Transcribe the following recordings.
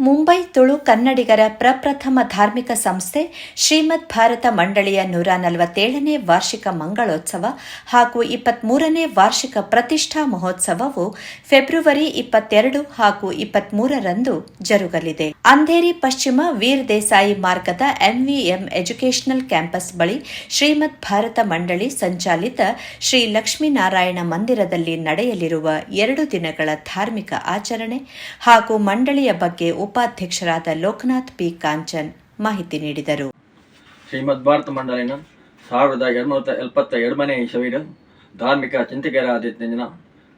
ಮುಂಬೈ ತುಳು ಕನ್ನಡಿಗರ ಪ್ರಪ್ರಥಮ ಧಾರ್ಮಿಕ ಸಂಸ್ಥೆ ಶ್ರೀಮದ್ ಭಾರತ ಮಂಡಳಿಯ ನೂರ ನಲವತ್ತೇಳನೇ ವಾರ್ಷಿಕ ಮಂಗಳೋತ್ಸವ ಹಾಗೂ ಇಪ್ಪತ್ಮೂರನೇ ವಾರ್ಷಿಕ ಪ್ರತಿಷ್ಠಾ ಮಹೋತ್ಸವವು ಫೆಬ್ರವರಿ ಇಪ್ಪತ್ತೆರಡು ಹಾಗೂ ಇಪ್ಪತ್ಮೂರರಂದು ಜರುಗಲಿದೆ. ಅಂಧೇರಿ ಪಶ್ಚಿಮ ವೀರ್ ದೇಸಾಯಿ ಮಾರ್ಗದ ಎಂವಿಎಂ ಎಜುಕೇಷನಲ್ ಕ್ಯಾಂಪಸ್ ಬಳಿ ಶ್ರೀಮದ್ ಭಾರತ ಮಂಡಳಿ ಸಂಚಾಲಿತ ಶ್ರೀ ಲಕ್ಷ್ಮೀನಾರಾಯಣ ಮಂದಿರದಲ್ಲಿ ನಡೆಯಲಿರುವ ಎರಡು ದಿನಗಳ ಧಾರ್ಮಿಕ ಆಚರಣೆ ಹಾಗೂ ಮಂಡಳಿಯ ಬಗ್ಗೆ ಉಪಾಧ್ಯಕ್ಷರಾದ ಲೋಕನಾಥ್ ಪಿ. ಕಾಂಚನ್ ಮಾಹಿತಿ ನೀಡಿದರು. ಶ್ರೀಮದ್ ಭಾರತ ಮಂಡಳಿನ ಸಾವಿರದ ಎರಡುನೂರ ಎಪ್ಪತ್ತ ಎರಡನೇ ಇಸವಿಡು ಧಾರ್ಮಿಕ ಚಿಂತಕರಾದಿತ್ಯಂಜನ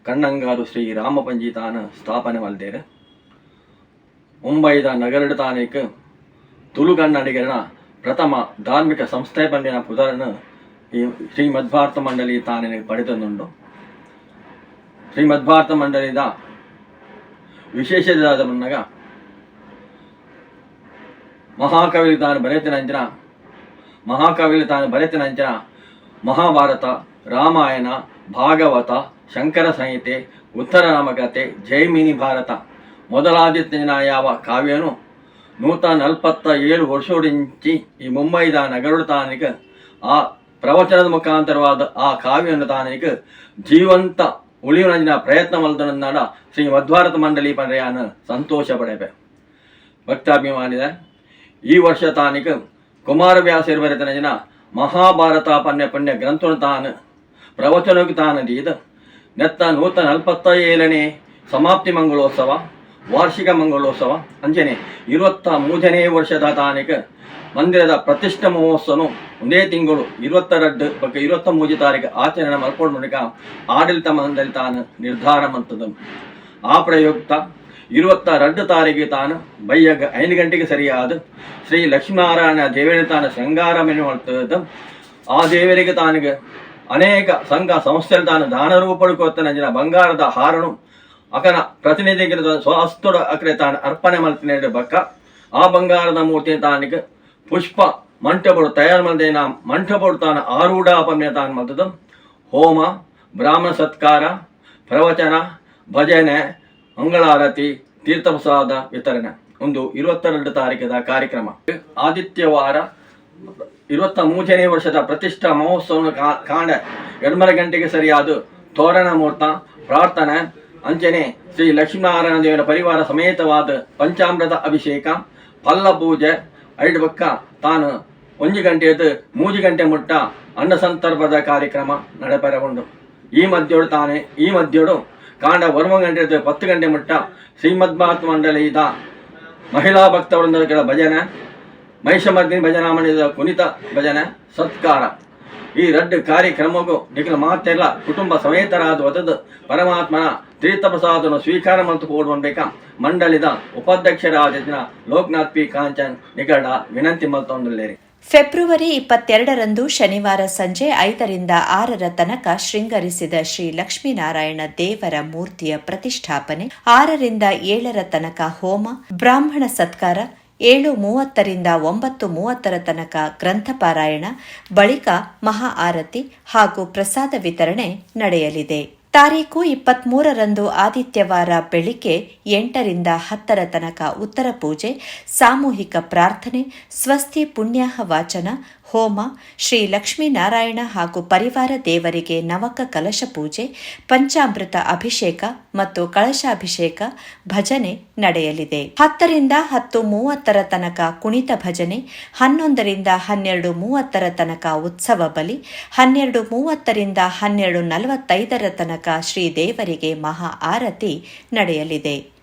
ಕಣ್ಣಂಗಾರು ಶ್ರೀ ರಾಮಪಂಜಿ ತಾನ ಸ್ಥಾಪನೆ ಮಲ್ದೇರು ಮುಂಬೈದ ನಗರದ ತಾನೇಕ್ ತುಳು ಪ್ರಥಮ ಧಾರ್ಮಿಕ ಸಂಸ್ಥೆ ಪಂದಿನ ಪುದರನು ಈ ಶ್ರೀಮದ್ ಭಾರತ ಮಂಡಳಿ ತಾನೇ ಪಡೆದುಂಡು ಶ್ರೀಮದ್ ಭಾರತ ಮಂಡಳಿದ ವಿಶೇಷದಾದ ಮುನ್ನಗ ಮಹಾಕವಿಗಳು ತಾನು ಬರೆದ ನಂತರ ಮಹಾಕವಿಲಿ ತಾನು ಬರೆತಿನಂಚಿನ ಮಹಾಭಾರತ, ರಾಮಾಯಣ, ಭಾಗವತ, ಶಂಕರ ಸಂಹಿತೆ, ಉತ್ತರ ನಾಮಕತೆ ಜೈಮಿನಿ ಭಾರತ. ಮೊದಲಾದಿತ್ಯನ ಯಾವ ಕಾವ್ಯನು? ನೂತ ನಲ್ಪತ್ತ ಏಳು ವರ್ಷೋಡಿಂಚಿ ಈ ಮುಂಬೈದ ನಗರಡು ಆ ಪ್ರವಚನದ ಮುಖಾಂತರವಾದ ಆ ಕಾವ್ಯವನ್ನು ತಾನಿಗ ಜೀವಂತ ಉಳಿಯುವಂಜಿನ ಪ್ರಯತ್ನ ಮಲ್ದನನ್ನಾಡ ಶ್ರೀ ಮಧ್ವಾರತ ಮಂಡಳಿ ಪಂದ್ರೆಯನ್ನು ಸಂತೋಷ ಪಡೆಯಬೇಕು ಭಕ್ತಾಭಿಮಾನಿದ ಈ ವರ್ಷ ತಾನಿಕ ಕುಮಾರವ್ಯಾಸರು ಬರೆತನ ಜನ ಮಹಾಭಾರತ ಪಣ್ಯ ಪುಣ್ಯ ಗ್ರಂಥನ ತಾನು ಪ್ರವಚನಕ್ಕೆ ತಾನು ದೀದ. ನೆತ್ತ ನೂತನ ನಲ್ಪತ್ತ ಏಳನೇ ಸಮಾಪ್ತಿ ಮಂಗಳೋತ್ಸವ, ವಾರ್ಷಿಕ ಮಂಗಳೋತ್ಸವ, ಅಂಜನೆ. ಇರುವತ್ತ ಮೂಜನೇ ವರ್ಷದ ತಾನಿಕ ಮಂದಿರದ ಪ್ರತಿಷ್ಠ ಮಹೋತ್ಸವನು ಒಂದೇ ತಿಂಗಳು ಇರುವತ್ತೆರಡು ಬಗ್ಗೆ ಇರುವತ್ತ ಮೂಜಿ ತಾರೀಕು ಆಚರಣೆ ಮಲ್ಕೊಂಡು ಮೂಲಕ ಆಡಳಿತ ಮಂಡಳಿ ತಾನು ನಿರ್ಧಾರ ಮಂತದ ಆ ಪ್ರಯುಕ್ತ ಇರುವತ್ತ ಎರಡು ತಾರೀಕಿಗೆ ತಾನು ಬೈಯ ಐದು ಗಂಟೆಗೆ ಸರಿಯಾದ ಶ್ರೀ ಲಕ್ಷ್ಮೀನಾರಾಯಣ ದೇವರಿಗೆ ತಾನು ಶೃಂಗಾರ ಮೆನು ಮಾಡ್ತದ ಆ ದೇವರಿಗೆ ತಾನಿಗೆ ಅನೇಕ ಸಂಘ ಸಂಸ್ಥೆಗಳು ತಾನು ದಾನ ರೂಪಡ್ಕೋತ ನಂಜಿನ ಬಂಗಾರದ ಹಾರನು ಅಕನ ಪ್ರತಿನಿಧಿಗೆ ಸ್ವಸ್ತುಡ ಅಕ್ರೆ ತಾನು ಅರ್ಪಣೆ ಮಾಡ್ತೀನಿ ಬಕ್ಕ ಆ ಬಂಗಾರದ ಮೂರ್ತಿ ತಾನಿಗೆ ಪುಷ್ಪ ಮಂಟಪಡು ತಯಾರು ಮಾಡಿದ ಮಂಟಪಡು ತಾನು ಆರೂಢಾಪಮ್ಯ ತಾನು ಮಾಡ್ತದ ಹೋಮ, ಬ್ರಾಹ್ಮಣ ಸತ್ಕಾರ, ಪ್ರವಚನ, ಭಜನೆ ಮಂಗಳಾರತಿ, ತೀರ್ಥಪ್ರಸಾದ ವಿತರಣೆ. ಒಂದು ಇರುವತ್ತೆರಡು ತಾರೀಕದ ಕಾರ್ಯಕ್ರಮ. ಆದಿತ್ಯವಾರ ಇರುವತ್ತ ಮೂರನೇ ವರ್ಷದ ಪ್ರತಿಷ್ಠಾ ಮಹೋತ್ಸವ ಕಾಂಡ ಎರಡಮರ ಗಂಟೆಗೆ ಸರಿಯಾದ ತೋರಣ ಮುಹೂರ್ತ ಪ್ರಾರ್ಥನೆ. ಅಂಚನೆ ಶ್ರೀ ಲಕ್ಷ್ಮೀನಾರಾಯಣ ದೇವರ ಪರಿವಾರ ಸಮೇತವಾದ ಪಂಚಾಮೃತ ಅಭಿಷೇಕ, ಪಲ್ಲ ಪೂಜೆ, ಐದು ಪಕ್ಕ ತಾನು ಒಂಜಿ ಗಂಟೆಯದು ಮೂರು ಗಂಟೆ ಮುಟ್ಟ ಅನ್ನ ಸಂದರ್ಭದ ಕಾರ್ಯಕ್ರಮ ನಡೆಪರಗೊಂಡು ಈ ಮಧ್ಯೋಡು ತಾನೇ, ಈ ಮಧ್ಯೋಡು ಕಾಂಡ ವರ್ಮ ಗಂಟೆ ಪತ್ತು ಗಂಟೆ ಮಟ್ಟ ಶ್ರೀಮದ್ ಭಾರತ ಮಂಡಳಿದ ಮಹಿಳಾ ಭಕ್ತವೃಂದಗಳ ಭಜನೆ, ಮಹಿಷಮರ್ದಿನಿ ಭಜನಾ ಮಂಡಳಿಯ ಕುಣಿತ ಭಜನೆ, ಸತ್ಕಾರ. ಈ ರಡ್ಡು ಕಾರ್ಯಕ್ರಮಗೂ ನಿಖಿಲ ಮಾತೆಲ್ಲ ಕುಟುಂಬ ಸಮೇತರಾದ ಒದದು ಪರಮಾತ್ಮನ ತೀರ್ಥಪ್ರಸಾದವನ್ನು ಸ್ವೀಕಾರ ಮತ್ತು ಕೊಡುವಂಬೇಕ ಮಂಡಳಿದ ಉಪಾಧ್ಯಕ್ಷರಾದ ಲೋಕನಾಥ್ ಪಿ. ಕಾಂಚನ್ ನಿಗಡ ವಿನಂತಿ ಮಲ್ತೊಂದಿಲ್ಲೇರಿ ಫೆಬ್ರವರಿ ಇಪ್ಪತ್ತೆರಡರಂದು ಶನಿವಾರ ಸಂಜೆ ಐದರಿಂದ ಆರರ ತನಕ ಶೃಂಗರಿಸಿದ ಶ್ರೀ ಲಕ್ಷ್ಮೀನಾರಾಯಣ ದೇವರ ಮೂರ್ತಿಯ ಪ್ರತಿಷ್ಠಾಪನೆ, ಆರರಿಂದ ಏಳರ ತನಕ ಹೋಮ, ಬ್ರಾಹ್ಮಣ ಸತ್ಕಾರ ಏಳು ಮೂವತ್ತರಿಂದ ಒಂಬತ್ತು ಮೂವತ್ತರ ತನಕ ಗ್ರಂಥಪಾರಾಯಣ, ಬಳಿಕ ಮಹಾ ಆರತಿ ಹಾಗೂ ಪ್ರಸಾದ ವಿತರಣೆ ನಡೆಯಲಿದೆ. ತಾರೀಕು ಇಪ್ಪತ್ಮೂರರಂದು ಆದಿತ್ಯವಾರ ಬೆಳಿಗ್ಗೆ ಎಂಟರಿಂದ ಹತ್ತರ ತನಕ ಉತ್ತರ ಪೂಜೆ ಸಾಮೂಹಿಕ ಪ್ರಾರ್ಥನೆ ಸ್ವಸ್ತಿ ಪುಣ್ಯಾಹ ವಾಚನ ಹೋಮ, ಶ್ರೀ ಲಕ್ಷ್ಮೀನಾರಾಯಣ ಹಾಗೂ ಪರಿವಾರ ದೇವರಿಗೆ ನವಕ ಕಲಶ ಪೂಜೆ, ಪಂಚಾಮೃತ ಅಭಿಷೇಕ ಮತ್ತು ಕಳಶಾಭಿಷೇಕ ಭಜನೆ ನಡೆಯಲಿದೆ. ಹತ್ತರಿಂದ ಹತ್ತು ಮೂವತ್ತರ ತನಕ ಕುಣಿತ ಭಜನೆ, ಹನ್ನೊಂದರಿಂದ ಹನ್ನೆರಡು ಮೂವತ್ತರ ತನಕ ಉತ್ಸವ ಬಲಿ, ಹನ್ನೆರಡು ಮೂವತ್ತರಿಂದ ಹನ್ನೆರಡು ನಲವತ್ತೈದರ ತನಕ ಶ್ರೀ ದೇವರಿಗೆ ಮಹಾ ಆರತಿ ನಡೆಯಲಿದೆ.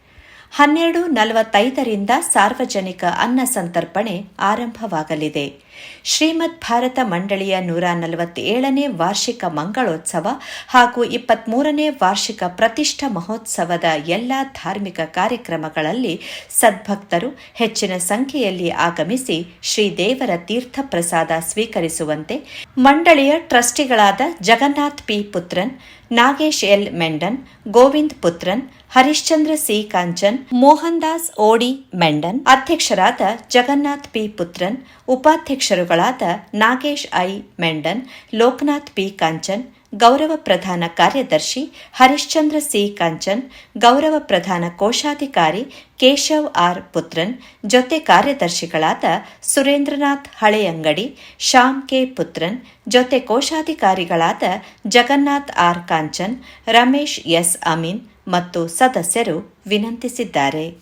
ಹನ್ನೆರಡು ನಲವತ್ತೈದರಿಂದ ಸಾರ್ವಜನಿಕ ಅನ್ನ ಸಂತರ್ಪಣೆ ಆರಂಭವಾಗಲಿದೆ. ಶ್ರೀಮದ್ ಭಾರತ ಮಂಡಳಿಯ ನೂರ ನಲವತ್ತೇಳನೇ ವಾರ್ಷಿಕ ಮಂಗಳೋತ್ಸವ ಹಾಗೂ ಇಪ್ಪತ್ಮೂರನೇ ವಾರ್ಷಿಕ ಪ್ರತಿಷ್ಠಾ ಮಹೋತ್ಸವದ ಎಲ್ಲ ಧಾರ್ಮಿಕ ಕಾರ್ಯಕ್ರಮಗಳಲ್ಲಿ ಸದ್ಭಕ್ತರು ಹೆಚ್ಚಿನ ಸಂಖ್ಯೆಯಲ್ಲಿ ಆಗಮಿಸಿ ಶ್ರೀದೇವರ ತೀರ್ಥ ಪ್ರಸಾದ ಸ್ವೀಕರಿಸುವಂತೆ ಮಂಡಳಿಯ ಟ್ರಸ್ಟಿಗಳಾದ Jagannath P Puthran, Nagesh L Mendon, Govind Puthran, Harishchandra C Kanchan Mohan Das ಓಡಿ ಮೆಂಡನ್, ಅಧ್ಯಕ್ಷರಾದ ಜಗನ್ನಾಥ್ ಪಿ ಪುತ್ರನ್ ಉಪಾಧ್ಯಕ್ಷರುಗಳಾದ ನಾಗೇಶ್ ಐ. ಮೆಂಡನ್, ಲೋಕನಾಥ್ ಪಿ. ಕಾಂಚನ್, ಗೌರವ ಪ್ರಧಾನ ಕಾರ್ಯದರ್ಶಿ ಹರಿಶ್ಚಂದ್ರ ಸಿ. ಕಾಂಚನ್, ಗೌರವ ಪ್ರಧಾನ ಕೋಶಾಧಿಕಾರಿ ಕೇಶವ್ ಆರ್. ಪುತ್ರನ್, ಜೊತೆ ಕಾರ್ಯದರ್ಶಿಗಳಾದ ಸುರೇಂದ್ರನಾಥ್ ಹಳೆಯಂಗಡಿ, ಶ್ಯಾಮ್ ಕೆ. ಪುತ್ರನ್, ಜೊತೆ ಕೋಶಾಧಿಕಾರಿಗಳಾದ ಜಗನ್ನಾಥ್ ಆರ್. ಕಾಂಚನ್, ರಮೇಶ್ ಎಸ್. ಅಮೀನ್ ಮತ್ತು ಸದಸ್ಯರು ವಿನಂತಿಸಿದ್ದಾರೆ.